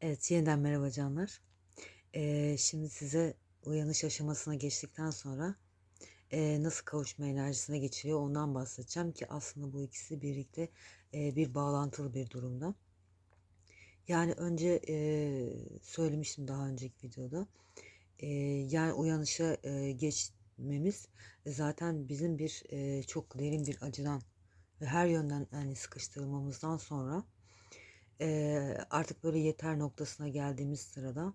Evet, yeniden merhaba canlar. Eee, şimdi size uyanış aşamasına geçtikten sonra eee, nasıl kavuşma enerjisine geçiliyor ondan bahsedeceğim ki aslında bu ikisi birlikte eee, bir bağlantılı bir durumda. Yani önce eee, söylemiştim daha önceki videoda. Eee, yani uyanışa eee, geçmemiz zaten bizim bir eee, çok derin bir acıdan ve her yönden yani sıkıştırılmamızdan sonra Eee, artık böyle yeter noktasına geldiğimiz sırada,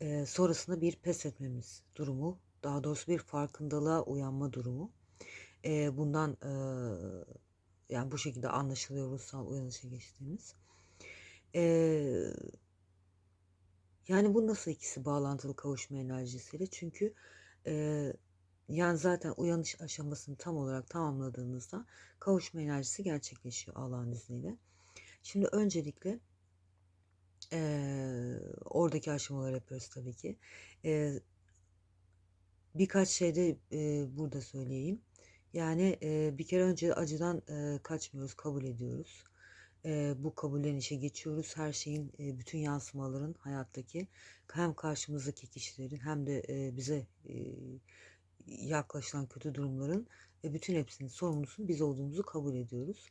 eee, sonrasında bir pes etmemiz durumu, daha doğrusu bir farkındalığa uyanma durumu. Eee, bundan, eee, yani bu şekilde anlaşılıyor ruhsal uyanışa geçtiğimiz. Eee, yani bu nasıl ikisi bağlantılı kavuşma enerjisiyle? Çünkü, eee, yani zaten uyanış aşamasını tam olarak tamamladığınızda kavuşma enerjisi gerçekleşiyor Allah'ın izniyle. Şimdi öncelikle Eee, oradaki aşamaları yapıyoruz tabii ki. Eee, birkaç şey de, eee, burada söyleyeyim. Yani, eee, bir kere önce acıdan, eee, kaçmıyoruz, kabul ediyoruz. Eee, bu kabullenişe geçiyoruz. Her şeyin, eee, bütün yansımaların hayattaki hem karşımızdaki kişilerin hem de, eee, bize, eee, yaklaşılan kötü durumların, eee, bütün hepsinin sorumlusunun biz olduğumuzu kabul ediyoruz.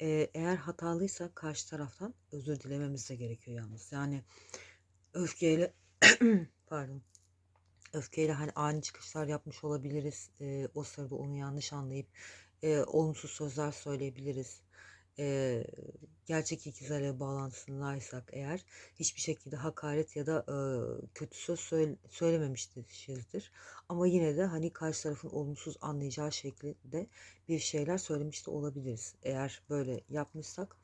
Eee, eğer hatalıysak karşı taraftan özür dilememiz de gerekiyor yalnız. Yani öfkeyle pardon, öfkeyle, hani, ani çıkışlar yapmış olabiliriz. Eee, o sırada onu yanlış anlayıp, eee, olumsuz sözler söyleyebiliriz. Eee, gerçek ikiz alev bağlantısındaysak eğer hiçbir şekilde hakaret ya da, eee, kötü söz söyle söylememişizdir. Ama yine de, hani, karşı tarafın olumsuz anlayacağı şekilde bir şeyler söylemiş de olabiliriz. Eğer böyle yapmışsak,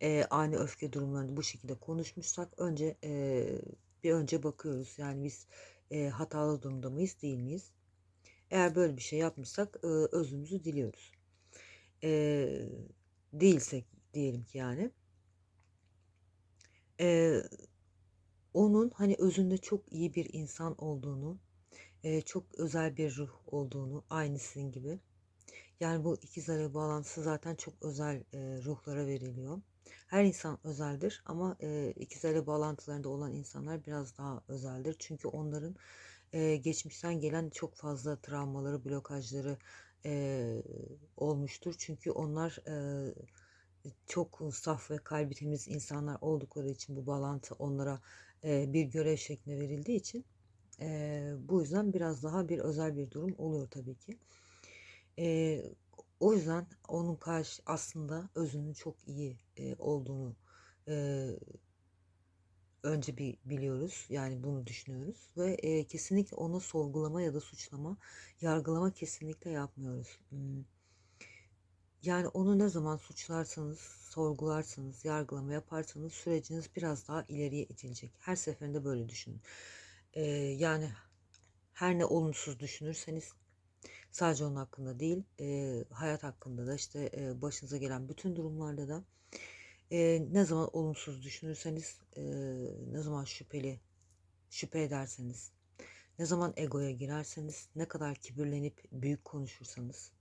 eee, ani öfke durumlarında bu şekilde konuşmuşsak önce, eee, bir önce bakıyoruz. Yani biz, eee, hatalı durumda mıyız, değil miyiz? Eğer böyle bir şey yapmışsak, ııı, özrümüzü diliyoruz. Eee, değilsek diyelim ki yani, eee, onun, hani, özünde çok iyi bir insan olduğunu, eee, çok özel bir ruh olduğunu, aynı sizin gibi. Yani bu ikiz alev bağlantısı zaten çok özel, eee, ruhlara veriliyor. Her insan özeldir ama, eee, ikiz alev bağlantılarında olan insanlar biraz daha özeldir. Çünkü onların, eee, geçmişten gelen çok fazla travmaları, blokajları, eee, olmuştur. Çünkü onlar, eee, çok saf ve kalbi temiz insanlar oldukları için bu bağlantı onlara, eee, bir görev şeklinde verildiği için, eee, bu yüzden biraz daha bir özel bir durum oluyor tabii ki. Eee, o yüzden onun karşı aslında özünün çok iyi, eee, olduğunu, eee, önce bir biliyoruz. Yani bunu düşünüyoruz ve, eee, kesinlikle onu sorgulama ya da suçlama, yargılama kesinlikle yapmıyoruz. Imm, yani onu ne zaman suçlarsanız, sorgularsanız, yargılama yaparsanız süreciniz biraz daha ileriye itilecek. Her seferinde böyle düşünün. Eee, yani her ne olumsuz düşünürseniz Sadece onun hakkında değil, eee, hayat hakkında da işte eee, başınıza gelen bütün durumlarda da eee, ne zaman olumsuz düşünürseniz, eee, ne zaman şüpheli, şüphe ederseniz, ne zaman egoya girerseniz, ne kadar kibirlenip büyük konuşursanız,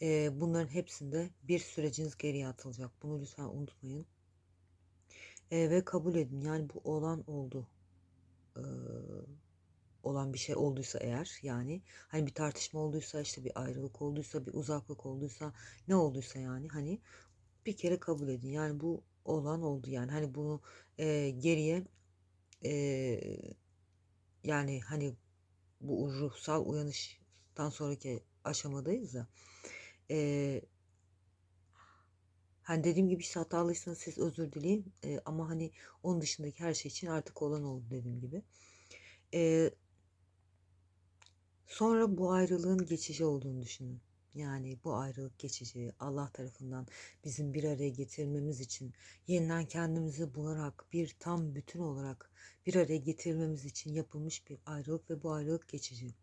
eee, bunların hepsinde bir süreciniz geriye atılacak. Bunu lütfen unutmayın. Eee, ve kabul edin. Yani bu olan oldu. Eee, olan bir şey olduysa eğer yani hani bir tartışma olduysa işte bir ayrılık olduysa bir uzaklık olduysa ne olduysa yani hani bir kere kabul edin. Yani bu olan oldu yani hani bunu eee, geriye eee, yani hani bu ruhsal uyanıştan sonraki aşamadayız ya. Eee, hani dediğim gibi işte hatalıysanız siz özür dileyin Eee, ama hani onun dışındaki her şey için artık olan oldu dediğim gibi. Eee Sonra bu ayrılığın geçici olduğunu düşünün. Yani bu ayrılık geçici, Allah tarafından bizim bir araya getirmemiz için yeniden kendimizi bularak bir tam bütün olarak bir araya getirmemiz için yapılmış bir ayrılık ve bu ayrılık geçici.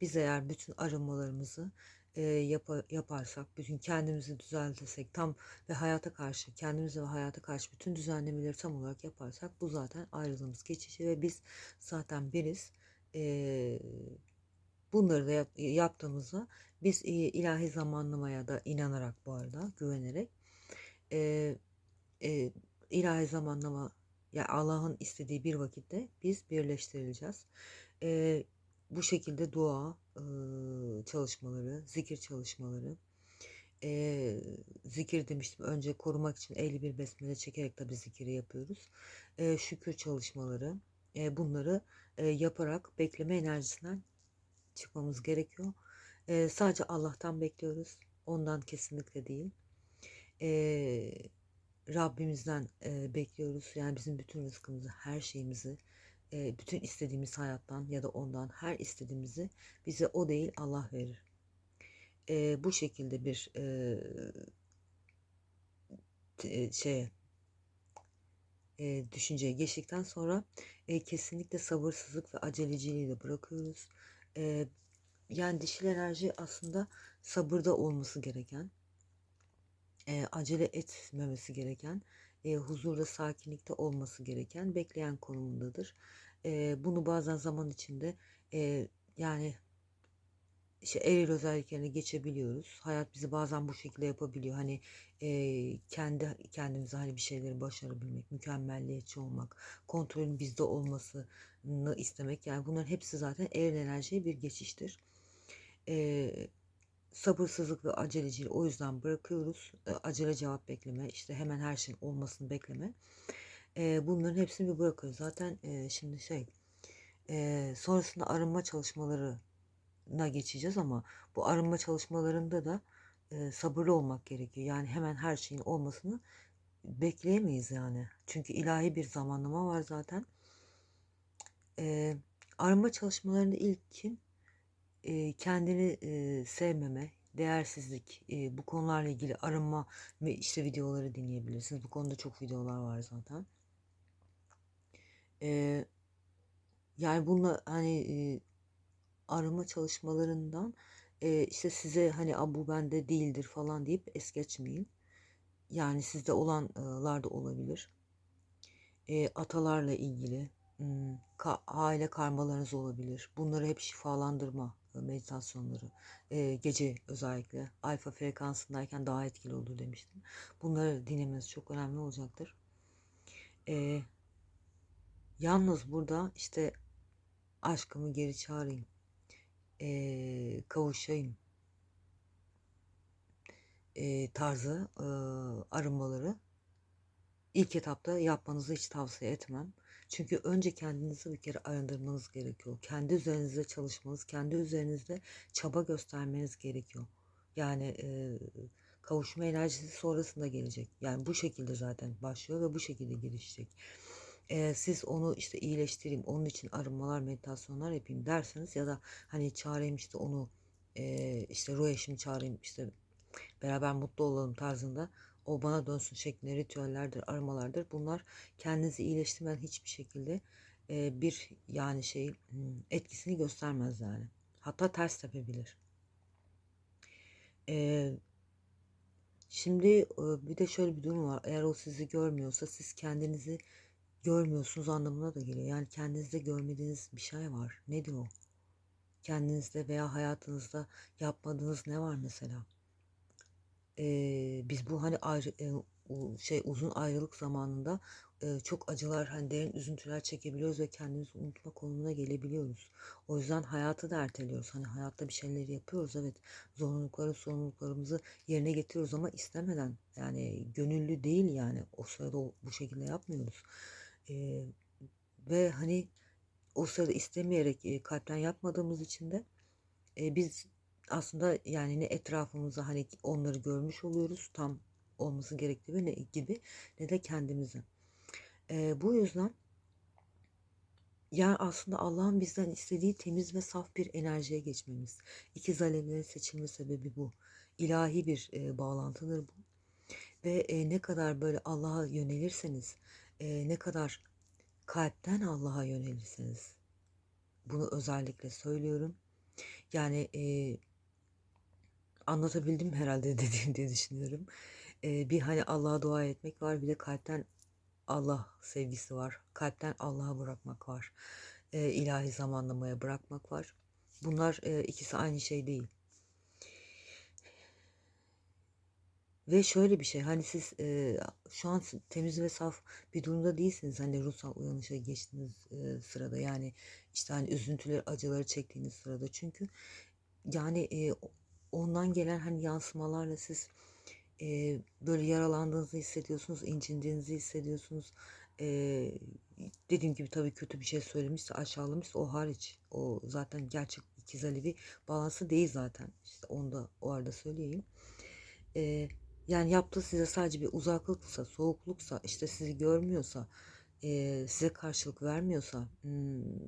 Biz eğer bütün arınmalarımızı e, yapa- yaparsak, bütün kendimizi düzeltirsek tam ve hayata karşı, kendimize ve hayata karşı bütün düzenlemeleri tam olarak yaparsak bu zaten ayrılığımız geçici ve biz zaten biriz. E, Bunları da yap yaptığımızda biz, ilahi zamanlamaya da inanarak bu arada, güvenerek, eee, eee, ilahi zamanlama Yani Allah'ın istediği bir vakitte biz birleştirileceğiz. Eee, bu şekilde dua, ııı, çalışmaları, zikir çalışmaları, eee, zikir demiştim önce korumak için 51 besmele çekerek tabii zikiri yapıyoruz. Eee, şükür çalışmaları, eee, bunları, eee, yaparak bekleme enerjisinden çıkmamız gerekiyor. Eee, sadece Allah'tan bekliyoruz. Ondan kesinlikle değil. Eee, Rabbimizden, eee, bekliyoruz. Yani bizim bütün rızkımızı, her şeyimizi, eee, bütün istediğimiz hayattan ya da ondan her istediğimizi bize o değil Allah verir. Eee, bu şekilde bir, t şeye eee, düşünceye geçtikten sonra, eee, kesinlikle sabırsızlık ve aceleciliği de bırakıyoruz. Eee, yani dişil enerji aslında sabırda olması gereken, eee, acele etmemesi gereken, eee, huzurda, sakinlikte olması gereken, bekleyen konumundadır. Eee, bunu bazen zaman içinde, eee, yani işte eril özelliklerini geçebiliyoruz. Hayat bizi bazen bu şekilde yapabiliyor. Hani, eee, kendi kendimize, hani, bir şeyleri başarabilmek, mükemmelliyetçi olmak, kontrolün bizde olmasını istemek, yani bunların hepsi zaten eril enerjiye bir geçiştir. Eee, sabırsızlık ve aceleciliği o yüzden bırakıyoruz. Eee, acele cevap bekleme, işte hemen her şeyin olmasını bekleme. Eee, bunların hepsini bir bırakıyoruz. Zaten, eee, şimdi şey, eee, sonrasında arınma çalışmalarına geçeceğiz ama bu arınma çalışmalarında da, eee, sabırlı olmak gerekiyor. Yani hemen her şeyin olmasını bekleyemeyiz yani. Çünkü ilahi bir zamanlama var zaten. Eee, arınma çalışmalarında ilkin, eee, kendini, eee, sevmeme, değersizlik, eee, bu konularla ilgili arınma ve işte videoları dinleyebilirsiniz. Bu konuda çok videolar var zaten. Eee, yani bununla hani, eee, arama çalışmalarından, eee, işte size hani "A, bu bende değildir." falan deyip es geçmeyin. Yani sizde olanlar da olabilir. Eee, atalarla ilgili, ımm, ka aile karmalarınız olabilir. Bunları hep şifalandırma meditasyonları, eee, gece özellikle alfa frekansındayken daha etkili olur demiştim. Bunları dinlemeniz çok önemli olacaktır. Eee Yalnız burada işte aşkımı geri çağırayım, eee, kavuşayım eee, tarzı, ııı, arınmaları ilk etapta yapmanızı hiç tavsiye etmem. Çünkü önce kendinizi bir kere arındırmanız gerekiyor. Kendi üzerinizde çalışmanız, kendi üzerinizde çaba göstermeniz gerekiyor. Yani, eee, kavuşma enerjisi sonrasında gelecek. Yani bu şekilde zaten başlıyor ve bu şekilde gelişecek. Eee, siz onu işte iyileştireyim, onun için arınmalar, meditasyonlar yapayım derseniz ya da hani çağırayım işte onu, eee, işte ruh eşimi çağırayım, işte beraber mutlu olalım tarzında o bana dönsün şeklinde ritüellerdir, aramalardır. Bunlar kendinizi iyileştirmeden hiçbir şekilde, eee, bir yani şey, ımm, etkisini göstermez yani. Hatta ters tepebilir. Eee şimdi, ııı, bir de şöyle bir durum var. Eğer o sizi görmüyorsa siz kendinizi görmüyorsunuz anlamına da geliyor. Yani kendinizde görmediğiniz bir şey var. Nedir o? Kendinizde veya hayatınızda yapmadığınız ne var mesela? Eee, biz bu hani ayrı u şey uzun ayrılık zamanında, eee, çok acılar, hani derin üzüntüler çekebiliyoruz ve kendimizi unutma konumuna gelebiliyoruz. O yüzden hayatı da erteliyoruz. Hani hayatta bir şeyleri yapıyoruz evet. Zorunlulukları, sorumluluklarımızı yerine getiriyoruz ama istemeden. Yani gönüllü değil yani. O sırada o bu şekilde yapmıyoruz. Eee, ve hani o sırada istemeyerek, eee, kalpten yapmadığımız için de, eee, biz aslında yani ne etrafımıza hani onları görmüş oluyoruz tam olması gerektiği ne gibi ne de kendimizi. Eee, bu yüzden yani aslında Allah'ın bizden istediği temiz ve saf bir enerjiye geçmemiz. İkiz alevlerin seçilme sebebi bu. İlahi bir, eee, bağlantıdır bu ve, eee, ne kadar böyle Allah'a yönelirseniz, eee, ne kadar kalpten Allah'a yönelirseniz, bunu özellikle söylüyorum. Yani, eee Anlatabildim herhâlde dediğim diye düşünüyorum. Eee, bir hani Allah'a dua etmek var, bir de kalpten Allah sevgisi var. Kalpten Allah'a bırakmak var. Eee, ilahi zamanlamaya bırakmak var. Bunlar, eee, ikisi aynı şey değil. Ve şöyle bir şey, hani, siz, eee, şu an temiz ve saf bir durumda değilsiniz, hani, ruhsal uyanışa geçtiğiniz, eee, sırada. Yani, işte, hani, üzüntüleri, acıları çektiğiniz sırada. Çünkü, yani, o ondan gelen, hani, yansımalarla siz, eee, böyle yaralandığınızı hissediyorsunuz, incindiğinizi hissediyorsunuz. Eee, dediğim gibi tabii kötü bir şey söylemişse, aşağılamışsa o hariç. O zaten gerçek ikiz Alevi bağlantısı değil zaten. İşte, onu da o arada söyleyeyim. Eee, yani, yaptığı size sadece bir uzaklıksa, soğukluksa, işte, sizi görmüyorsa, eee, size karşılık vermiyorsa,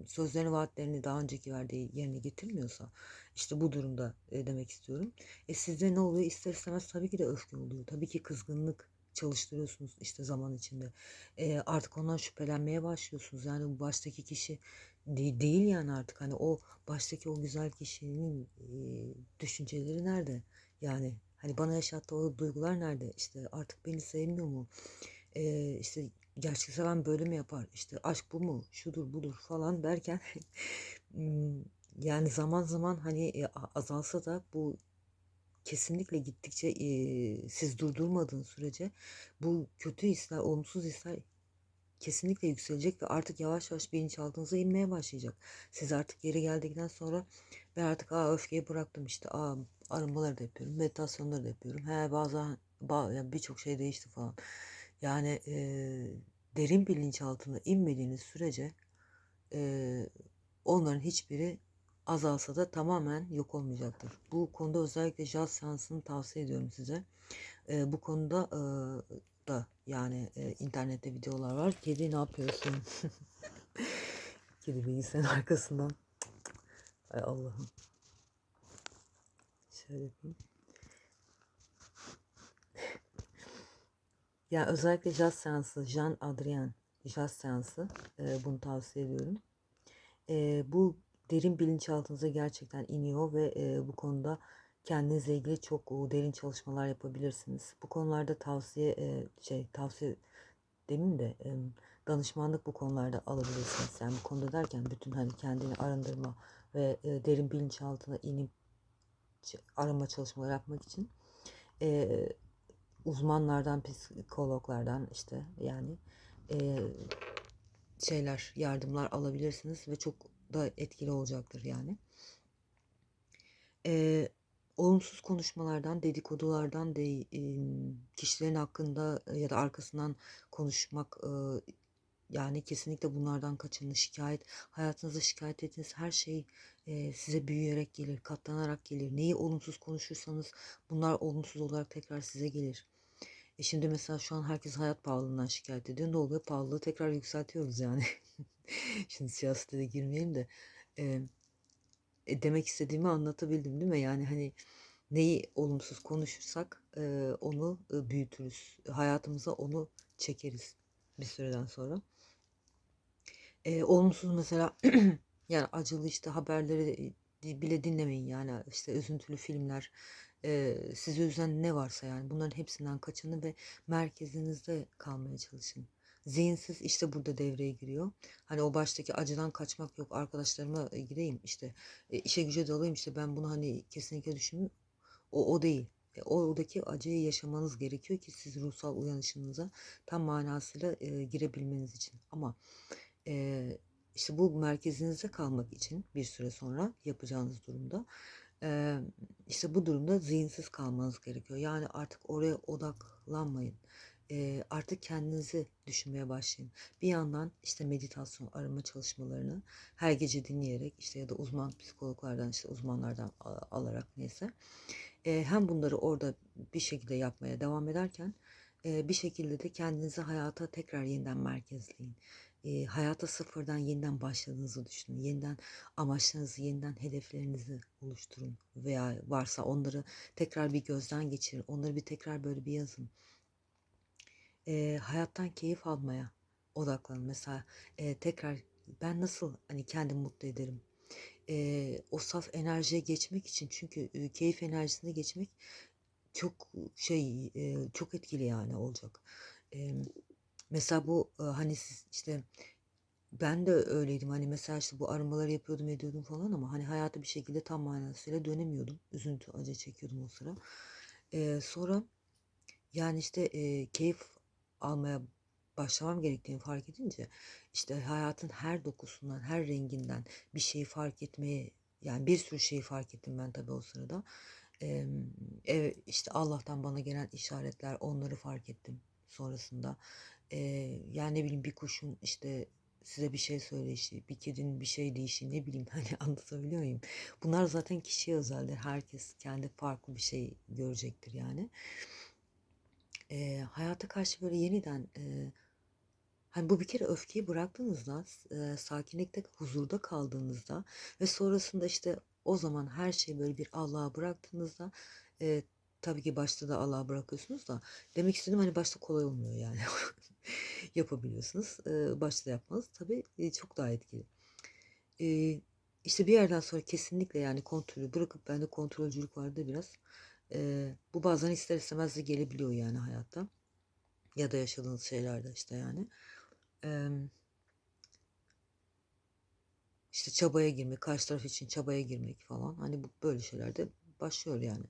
sözlerini, vaatlerini daha önceki verdiği yerine getirmiyorsa, işte, bu durumda, eee, demek istiyorum. E, sizde ne oluyor? İster istemez tabii ki de öfke oluyor. Tabii ki kızgınlık çalıştırıyorsunuz, işte, zaman içinde. Eee, artık ondan şüphelenmeye başlıyorsunuz. Yani, bu baştaki kişi de değil, yani, artık. Hani, o baştaki o güzel kişinin, eee, düşünceleri nerede? Yani, hani, bana yaşattığı o duygular nerede? İşte, artık beni sevmiyor mu? Eee, işte, gerçek seven böyle mi yapar? İşte, aşk bu mu? Şudur budur falan derken, yani, zaman zaman, hani, a azalsa da bu kesinlikle gittikçe, eee, siz durdurmadığınız sürece bu kötü hisler, olumsuz hisler kesinlikle yükselecek ve artık yavaş yavaş bilinçaltınıza inmeye başlayacak. Siz artık yeri geldikten sonra ben artık, a, öfkeyi bıraktım, işte, a, arınmaları da yapıyorum, meditasyonları da yapıyorum. He, bazen ba ya, birçok şey değişti falan. Yani, eee, derin bilinçaltına inmediğiniz sürece, eee, onların hiçbiri azalsa da tamamen yok olmayacaktır. Bu konuda özellikle jaz seansını tavsiye ediyorum size. Eee, bu konuda, ııı, da, yani, eee, internette videolar var. "Kedi ne yapıyorsun?" Kedi bilgisayarın arkasından. Ay Allah'ım. Şöyle yapayım. Ya, özellikle jaz seansı, Jean Adrien jaz seansı, eee, bunu tavsiye ediyorum. Eee, bu derin bilinçaltınıza gerçekten iniyor ve, eee, bu konuda kendinizle ilgili çok, uuu, derin çalışmalar yapabilirsiniz. Bu konularda tavsiye, eee, şey, tavsiye demeyeyim de, emm, danışmanlık bu konularda alabilirsiniz. Yani, bu konuda derken bütün, hani, kendini arındırma ve, eee, derin bilinçaltına inip ç arınma çalışmaları yapmak için, eee, uzmanlardan, psikologlardan, işte, yani, eee, şeyler, yardımlar alabilirsiniz ve çok da etkili olacaktır, yani. Eee, olumsuz konuşmalardan, dedikodulardan, dey emm, kişilerin hakkında ya da arkasından konuşmak, ııı, yani, kesinlikle bunlardan kaçının. Şikâyet, hayatınızda şikâyet ettiğiniz her şey, eee, size büyüyerek gelir, katlanarak gelir. Neyi olumsuz konuşursanız bunlar olumsuz olarak tekrar size gelir. E, şimdi mesela şu an herkes hayat pahalılığından şikâyet ediyor. Ne oluyor? Pahalılığı tekrar yükseltiyoruz, yani. Şimdi siyasete de girmeyelim de. Emm, e, demek istediğimi anlatabildim, değil mi? Yani, hani, neyi olumsuz konuşursak, eee, onu, ııı, büyütürüz. Hayatımıza onu çekeriz bir süreden sonra. Eee, olumsuz mesela, yani, acılı, işte, haberleri, bile dinlemeyin, yani, işte, üzüntülü filmler, eee, sizi üzen ne varsa, yani, bunların hepsinden kaçının ve merkezinizde kalmaya çalışın. Zihinsiz, işte, burada devreye giriyor. Hani, o baştaki acıdan kaçmak yok, arkadaşlarıma, eee, gideyim, işte, eee, işe güce dalayım, işte, ben bunu, hani, kesinlikle düşünmüyorum. O, o değil. E, oradaki acıyı yaşamanız gerekiyor ki siz ruhsal uyanışınıza tam manasıyla, eee, girebilmeniz için. Ama, eee, işte, bu merkezinizde kalmak için bir süre sonra yapacağınız durumda, işte, bu durumda zihinsiz kalmanız gerekiyor. Yani, artık oraya odaklanmayın. Artık kendinizi düşünmeye başlayın. Bir yandan, işte, meditasyon, arınma çalışmalarını her gece dinleyerek, işte, ya da uzman psikologlardan, işte, uzmanlardan alarak neyse, hem bunları orada bir şekilde yapmaya devam ederken, bir şekilde de kendinizi hayata tekrar yeniden merkezleyin. Eee, hayata sıfırdan yeniden başladığınızı düşünün. Yeniden amaçlarınızı, yeniden hedeflerinizi oluşturun veya varsa onları tekrar bir gözden geçirin. Onları bir tekrar böyle bir yazın. Eee, hayattan keyif almaya odaklanın. Mesela, eee, tekrar ben nasıl, hani, kendimi mutlu ederim? Eee, o saf enerjiye geçmek için çünkü, ııı, keyif enerjisine geçmek çok, şey, eee, çok etkili, yani, olacak. Emm, mesela bu, ııı, hani, siz, işte, ben de öyleydim. Hani, mesela, işte, bu arınmaları yapıyordum, ediyordum falan ama, hani, hayata bir şekilde tam manasıyla dönemiyordum. Üzüntü, acı çekiyordum o sıra. Eee, sonra Yani, işte, eee, keyif almaya başlamam gerektiğini fark edince, işte, hayatın her dokusundan, her renginden bir şeyi fark etmeye, yani, bir sürü şeyi fark ettim ben tabii o sırada. Eee, işte, Allah'tan bana gelen işaretler, onları fark ettim sonrasında. Eee, yani, ne bileyim, bir kuşun, işte, size bir şey söyleyişi, bir kedinin bir şey deyişi, ne bileyim, hani, anlatabiliyor muyum? Bunlar zaten kişiye özeldir. Herkes kendi farklı bir şey görecektir yani. Eee, hayata karşı böyle yeniden, eee, hani, bu bir kere öfkeyi bıraktığınızda, eee, sakinlikte, huzurda kaldığınızda ve sonrasında, işte, o zaman her şeyi böyle bir Allah'a bıraktığınızda, eee, tabii ki başta da Allah'a bırakıyorsunuz da demek istediğim, hani, başta kolay olmuyor yani. Yapabiliyorsunuz. Eee, başta yapmanız tabii, eee, çok daha etkili. Eee, işte, bir yerden sonra kesinlikle, yani, kontrolü bırakıp bende kontrolcülük vardı biraz. Eee, bu bazen ister istemez de gelebiliyor yani hayatta ya da yaşadığınız şeylerde, işte, yani. Emm işte, çabaya girmek, karşı taraf için çabaya girmek falan, hani, bu böyle şeyler de başlıyor yani.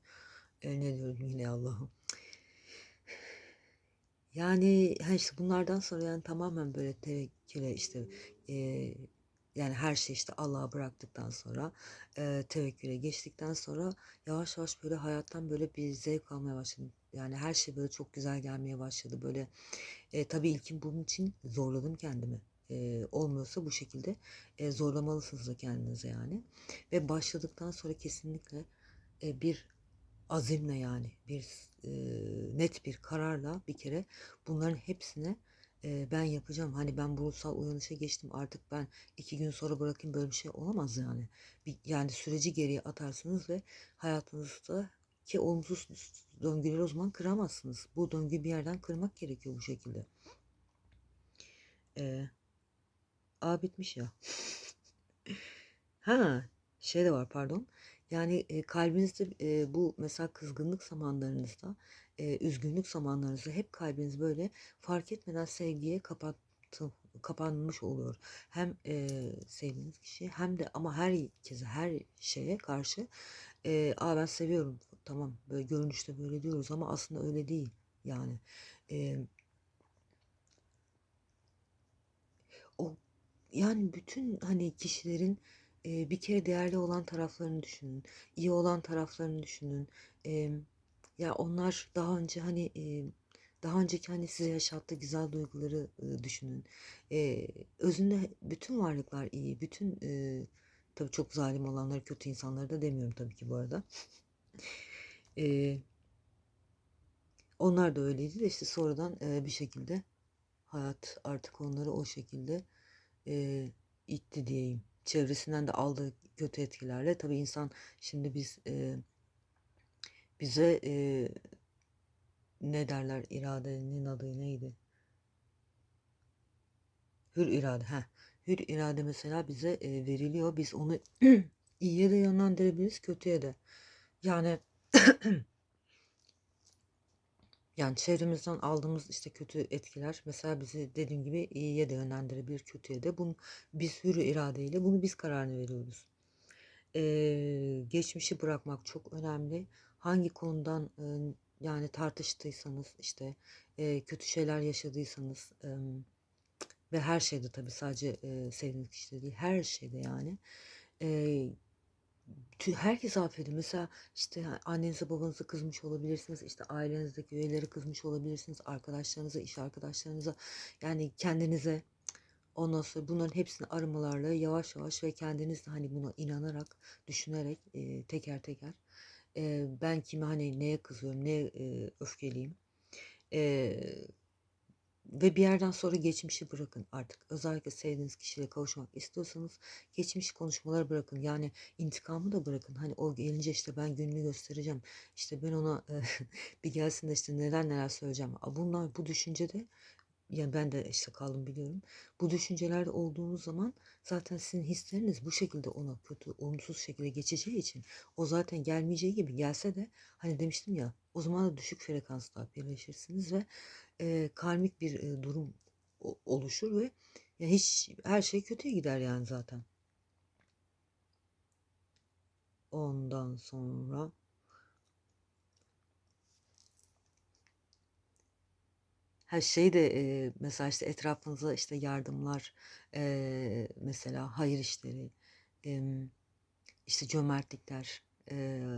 Eee, ne diyorum yine Allah'ım? Yani, ha, işte, bunlardan sonra, yani, tamamen böyle tevekküle, işte, eee, yani, her şeyi, işte, Allah'a bıraktıktan sonra, eee, tevekküle geçtikten sonra yavaş yavaş böyle hayattan böyle bir zevk almaya başladım. Yani, her şey böyle çok güzel gelmeye başladı. Böyle, eee, tabii ilkin bunun için zorladım kendimi. Eee, olmuyorsa bu şekilde, eee, zorlamalısınız da kendinize yani ve başladıktan sonra kesinlikle, eee, bir azimle, yani, bir eee, net bir kararla bir kere bunların hepsini, eee, ben yapacağım. Hani, ben ruhsal uyanışa geçtim, artık ben 2 gün sonra bırakayım, böyle bir şey olamaz yani. Bir yani, süreci geriye atarsınız ve hayatınızdaki olumsuz döngüleri o zaman kıramazsınız. Bu döngüyü bir yerden kırmak gerekiyor bu şekilde. Eee A, bitmiş ya. Ha, şey de var, pardon. Yani, eee, kalbinizde, eee, bu mesela kızgınlık zamanlarınızda, eee, üzgünlük zamanlarınızda hep kalbiniz böyle fark etmeden sevgiye kapattı kapanmış oluyor. Hem, eee, sevdiğiniz kişiye hem de ama herkese, her şeye karşı, eee, "A, ben seviyorum." Tamam, böyle görünüşte böyle diyoruz ama aslında öyle değil yani. Emm O yani, bütün, hani, kişilerin, eee, bir kere değerli olan taraflarını düşünün, iyi olan taraflarını düşünün. Emm, ya, onlar daha önce, hani, eee, daha önceki, hani, size yaşattığı güzel duyguları, ııı, düşünün. Eee, özünde bütün varlıklar iyi, bütün, eee, tabii çok zalim olanları, kötü insanları da demiyorum tabii ki bu arada. Eee onlar da öyleydi de, işte, sonradan, eee, bir şekilde hayat artık onları o şekilde, eee, itti diyeyim. Çevresinden de aldığı kötü etkilerle tabii insan şimdi biz, eee bize, eee, ne derler, iradenin adı neydi? Hür irade, heh. Hür irade mesela bize, eee, veriliyor. Biz onu iyiye de yönlendirebiliriz, kötüye de. Yani Yani, çevremizden aldığımız, işte, kötü etkiler mesela bizi dediğim gibi iyiye de yönlendirebilir, kötüye de. Bunu biz hür iradeyle bunu biz kararını veriyoruz. Eee, geçmişi bırakmak çok önemli. Hangi konudan, ııı, yani, tartıştıysanız, işte, eee, kötü şeyler yaşadıysanız, emm, ve her şeyde tabii sadece, eee, sevdiğiniz kişide değil, her şeyde yani, eee Tü herkesi affedin. Mesela, işte, ha annenize babanıza kızmış olabilirsiniz, işte, ailenizdeki üyelere kızmış olabilirsiniz, arkadaşlarınıza, iş arkadaşlarınıza, yani kendinize. Ondan sonra bunların hepsini aramalarla yavaş yavaş ve kendiniz de, hani, buna inanarak, düşünerek, eee, teker teker, eee, ben kime, hani, neye kızıyorum, neye, eee, öfkeliyim, eee ve bir yerden sonra geçmişi bırakın artık. Özellikle sevdiğiniz kişiyle kavuşmak istiyorsanız geçmiş konuşmaları bırakın. Yani intikamı da bırakın. Hani o gelince işte ben gününü göstereceğim. İşte ben ona bir gelsin de işte neler neler söyleyeceğim. Bunlar bu düşüncede yani ben de işte kaldım biliyorum. Bu düşüncelerde olduğunuz zaman zaten sizin hisleriniz bu şekilde ona kötü, olumsuz şekilde geçeceği için o zaten gelmeyeceği gibi gelse de hani demiştim ya o zaman da düşük frekansla birleşirsiniz ve eee, karmik bir, eee, durum oluşur ve ya hiç her şey kötüye gider yani zaten. Ondan sonra her şey de e, mesela işte etrafınıza işte yardımlar, e, mesela hayır işleri, em, işte cömertlikler e,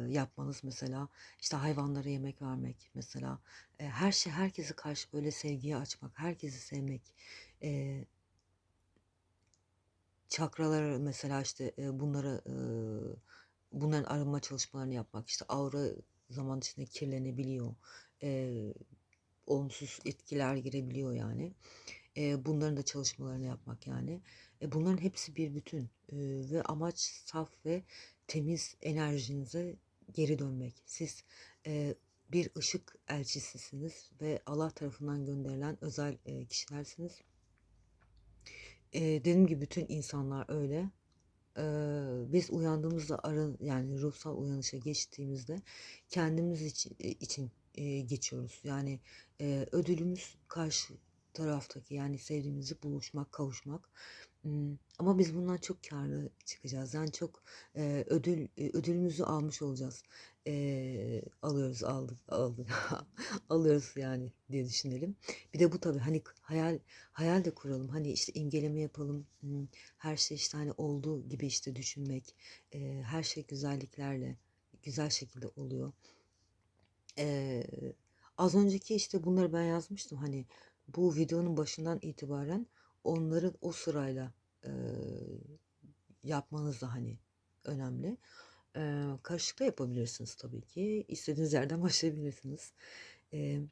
yapmanız mesela, işte hayvanlara yemek vermek mesela, e, her şey herkese karşı böyle sevgiyi açmak, herkesi sevmek, e, çakraları mesela işte e, bunları e, bunların arınma çalışmalarını yapmak, işte aura zaman içinde kirlenebiliyor. E, olumsuz etkiler girebiliyor yani. E, bunların da çalışmalarını yapmak yani. E, bunların hepsi bir bütün E, ve amaç saf ve temiz enerjinize geri dönmek. Siz e, bir ışık elçisisiniz ve Allah tarafından gönderilen özel e, kişilersiniz. E, dediğim gibi bütün insanlar öyle. E, biz uyandığımızda arın yani ruhsal uyanışa geçtiğimizde kendimiz için, için e, geçiyoruz. Yani e, ödülümüz karşı taraftaki yani sevdiğimizi buluşmak, kavuşmak. Ama biz bundan çok karlı çıkacağız. Yani çok e, ödül ödülümüzü almış olacağız. E, alıyoruz, aldık, aldık, alıyoruz yani diye düşünelim. Bir de bu tabii hani hayal hayal de kuralım. Hani işte imgeleme yapalım. Her şey işte hani olduğu gibi işte düşünmek. E, her şey güzelliklerle güzel şekilde oluyor. Eee, az önceki işte bunları ben yazmıştım hani bu videonun başından itibaren onları o sırayla eee, yapmanız da hani önemli. Eee karışık da yapabilirsiniz tabii ki. İstediğiniz yerden başlayabilirsiniz. Eee,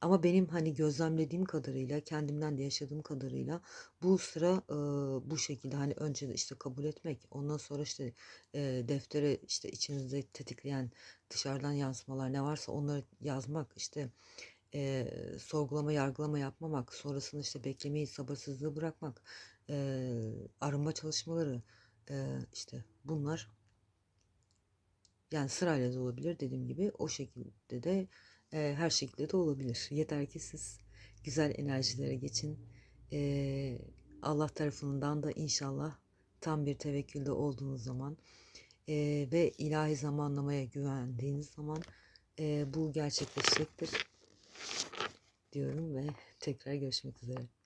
ama benim hani gözlemlediğim kadarıyla, kendimden de yaşadığım kadarıyla bu sıra eee, bu şekilde hani önce işte kabul etmek, ondan sonra işte eee, deftere işte içinizde tetikleyen dışarıdan yansımalar ne varsa onları yazmak, işte eee, sorgulama, yargılama yapmamak, sonrasında işte beklemeyi, sabırsızlığı bırakmak, eee, arınma çalışmaları, eee, işte bunlar yani sırayla da olabilir dediğim gibi. O şekilde de e, her şekilde de olabilir. Yeter ki siz güzel enerjilere geçin. E, Allah tarafından da inşallah tam bir tevekkülde olduğunuz zaman e, ve ilahi zamanlamaya güvendiğiniz zaman e, bu gerçekleşecektir diyorum ve tekrar görüşmek üzere.